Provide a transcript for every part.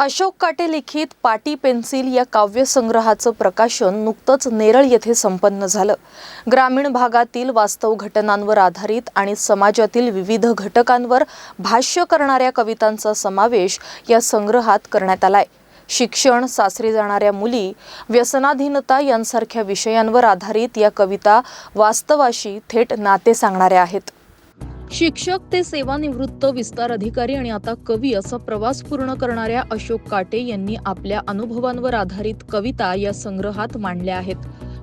अशोक काटे लिखित पाटी पेन्सिल या काव्यसंग्रहाचं प्रकाशन नुकतंच नेरळ येथे संपन्न झालं. ग्रामीण भागातील वास्तव घटनांवर आधारित आणि समाजातील विविध घटकांवर भाष्य करणाऱ्या कवितांचा समावेश या संग्रहात करण्यात आलाय. शिक्षण सासरी जाणाऱ्या मुली व्यसनाधीनता यांसारख्या विषयांवर आधारित या कविता वास्तवाशी थेट नाते सांगणाऱ्या आहेत. शिक्षक ते सेवानिवृत्त विस्तार अधिकारी आणि आता कवी असा प्रवास पूर्ण करणाऱ्या अशोक काटे यांनी आपल्या अनुभवांवर आधारित कविता या संग्रहात मांडल्या आहेत.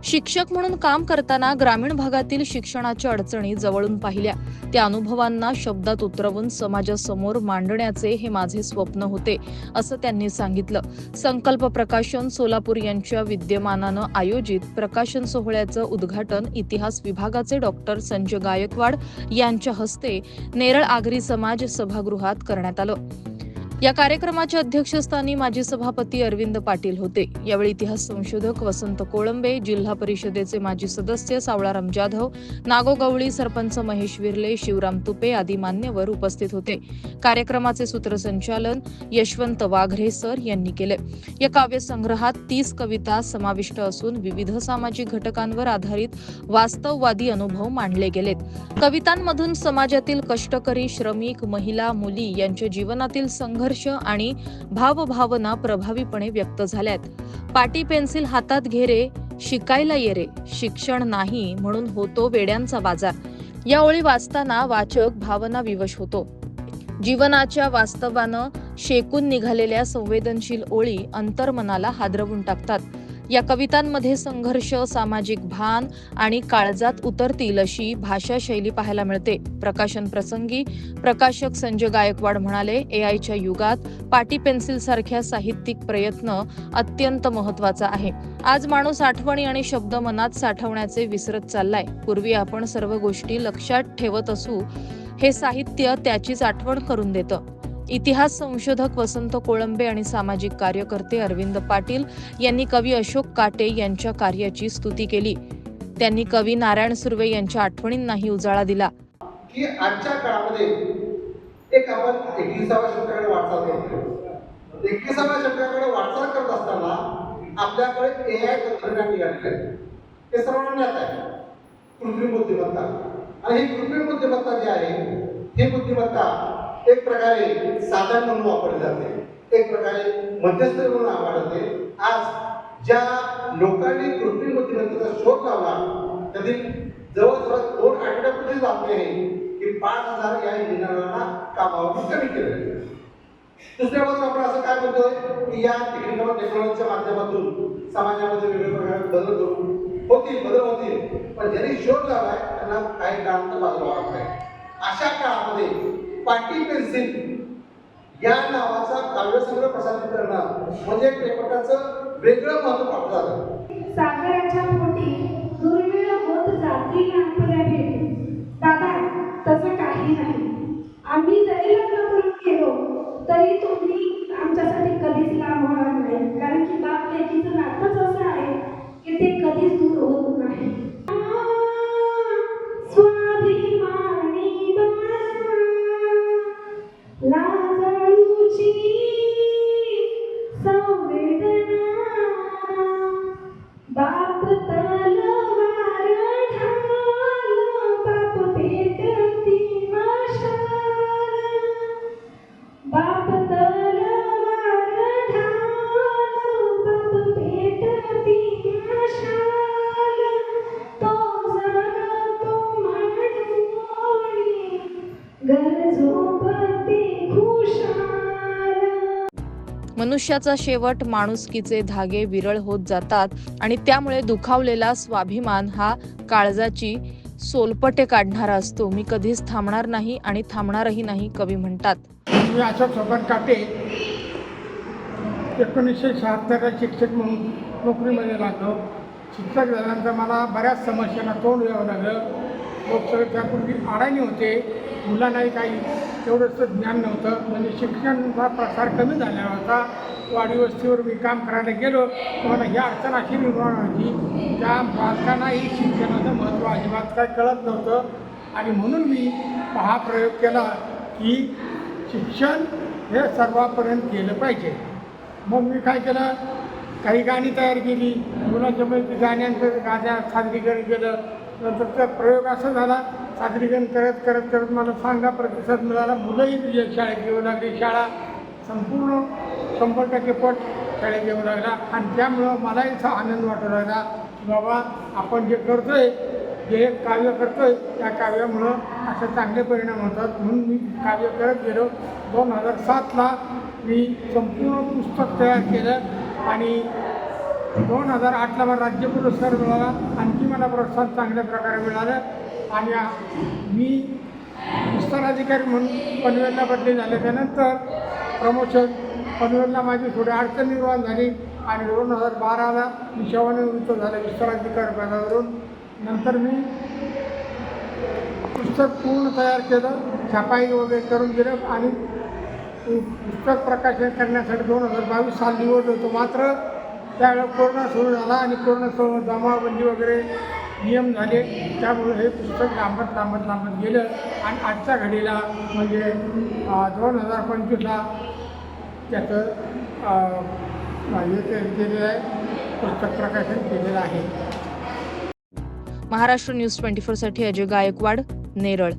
शिक्षक म्हणून काम करताना ग्रामीण भागातील शिक्षणाच्या अडचणी जवळून पाहिल्या. त्या अनुभवांना शब्दात उतरवून समाजासमोर मांडण्याचे हे माझे स्वप्न होते असं त्यांनी सांगितलं. संकल्प प्रकाशन सोलापूर यांच्या विद्यमानानं आयोजित प्रकाशन सोहळ्याचं उद्घाटन इतिहास विभागाचे डॉक्टर संजय गायकवाड यांच्या हस्ते नेरळ आगरी समाज सभागृहात करण्यात आलं. या कार्यक्रमाच्या अध्यक्षस्थानी माजी सभापती अरविंद पाटील होते. यावेळी इतिहास संशोधक वसंत कोळंबे जिल्हा परिषदेचे माजी सदस्य सावळाराम जाधव नागोगवळी सरपंच महेश विर्ले शिवराम तुपे आदी मान्यवर उपस्थित होते. कार्यक्रमाचे सूत्रसंचालन यशवंत वाघरे सर यांनी केले. या काव्यसंग्रहात तीस कविता समाविष्ट असून विविध सामाजिक घटकांवर आधारित वास्तववादी अनुभव मांडले गेलेत. कवितांमधून समाजातील कष्टकरी श्रमिक महिला मुली यांच्या जीवनातील संघर्ष आणि भावभावना प्रभावीपणे व्यक्त झाल्यात. पाटी पेन्सिल हातात घे रे शिकायला ये रे शिक्षण नाही म्हणून होतो वेड्यांचा बाजार. या ओळी वाचताना वाचक भावना विवश होतो. जीवनाच्या वास्तवानं शेकून निघालेल्या संवेदनशील ओळी अंतर्मनाला हादरवून टाकतात. या कवितांमध्ये संघर्ष सामाजिक भान आणि काळजात उतरतील अशी भाषा शैली पाहायला मिळते. प्रकाशन प्रसंगी प्रकाशक संजय गायकवाड म्हणाले ए आयच्या युगात पाटी पेन्सिल सारख्या साहित्यिक प्रयत्न अत्यंत महत्त्वाचा आहे. आज माणूस आठवणी आणि शब्द मनात साठवण्याचे विसरत चाललाय. पूर्वी आपण सर्व गोष्टी लक्षात ठेवत असू हे साहित्य त्याचीच आठवण करून देतं. इतिहास संशोधक वसंत कोळंबे आणि सामाजिक कार्यकर्ते अरविंद पाटील यांनी कवी अशोक काटे यांच्या कार्याची स्तुती केली. त्यांनी कवी नारायण सुर्वे यांच्या आठवणींनाही उजाळा दिला. की आजच्या काळामध्ये एक आपण एकविसाव्या शतकाकडे वाटचाल करतो एकविसाव्या शतकाकडे वाटचाल करत असताना आपल्याकडे ए आय तंत्रज्ञान निघालेलं आहे. हे सर्वांना ज्ञात आहे. कृत्रिम बुद्धिमत्ता. आणि ही कृत्रिम बुद्धिमत्ता जी आहे ही बुद्धिमत्ता एक प्रकारे साधन म्हणून वापरले जाते. एक प्रकारे मध्यस्थ म्हणून आवडते आज ज्या लोकांनी कृत्रिम बुद्धिमत्तेचा शोध लावला त्यातील जवळजवळ दोन आठवड्यापूर्वीच बातमी आहे की पाच हजार या इंजिनियरांना कामावरून कमी केलं. दुसऱ्या बाजूला आपण असं काय म्हणतोय की या टेक्निकल टेक्नॉलॉजीच्या माध्यमातून समाजामध्ये वेगवेगळ्या प्रकारे बदल करून होतील बदल होतील. पण ज्यांनी शोध लावलाय त्यांना काही काळानंतर बाजूला वाटत नाही अशा काळामध्ये पाटील पेन्सिल या नावाचा काव्यसंग्रह प्रसारित करणं म्हणजे एक वेगळं महत्त्व प्राप्त झालं मनुष्याचा शेवट माणुसकीचे धागे विरळ होत जातात आणि त्यामुळे दुखावलेला स्वाभिमान हा काळजाची सोलपटे काढणारा असतो. मी कधीच थांबणार नाही आणि थांबणारही नाही कवी म्हणतात. मी अशोक सोबत काटे. एकोणीसशे शहात्तरला शिक्षक म्हणून नोकरीमध्ये लागलो. शिक्षक झाल्यानंतर मला बऱ्याच समस्यांना तोंड द्यावं लागलं. लोकसभेत त्यापूर्वी अडाणी होते. मुलांनाही काही तेवढंसं ज्ञान नव्हतं. म्हणजे शिक्षणाचा प्रसार कमी झाला होता. वाडीवस्तीवर मी काम करायला गेलो. तुम्हाला ही अडचण अशी निर्माण होती त्या बालकांनाही शिक्षणाचं महत्त्व अजिबात काय कळत नव्हतं. आणि म्हणून मी हा प्रयोग केला की शिक्षण हे सर्वापर्यंत केलं पाहिजे. मग मी काय केलं? काही गाणी तयार केली. मुलाच्या मैत्री गाण्यांचं गाण्या सादरीकरण केलं. नंतर त्या प्रयोग असा झाला सादरीकरण करत करत करत मला चांगला प्रतिसाद मिळाला. मुलंही तुझ्या शाळेत येऊ लागली. शाळा संपूर्ण शंभर टक्के पट शाळेत येऊ लागला. आणि त्यामुळं मलाही असा आनंद वाटू लागला की बाबा आपण जे करतोय जे काव्य करतोय त्या काव्यामुळं असे चांगले परिणाम होतात. म्हणून मी काव्य करत गेलो. दोन हजार सातला मी संपूर्ण पुस्तक तयार केलं आणि दोन हजार आठला मला राज्य पुरस्कार मिळाला. आणखी मला प्रोत्साहन चांगल्या प्रकारे मिळालं. आणि मी विस्तार अधिकारी म्हणून पनवेलला बदली झाल्याच्यानंतर प्रमोशन पनवेलला माझी थोडी अडचण निर्माण झाली आणि दोन हजार बाराला मी सेवानिवृत्त झाले विस्तार अधिकारी पदावरून नंतर मी पुस्तक पूर्ण तयार केलं छापाई वगैरे करून दिलं आणि पुस्तक प्रकाशन करण्यासाठी दोन हजार बावीस साल निवड होतो. मात्र त्यावेळेला कोरोना सुरू झाला आणि कोरोना जमावबंदी वगैरे नियम झाले. त्यामुळे हे पुस्तक लांबत लांबत लांबत गेलं. आणि आजच्या घडीला म्हणजे दोन हजार पंचवीसला त्याचं हे केलेलं आहे. पुस्तक प्रकाशन केलेलं आहे. महाराष्ट्र न्यूज ट्वेंटी फोरसाठी अजय गायकवाड नेरळ.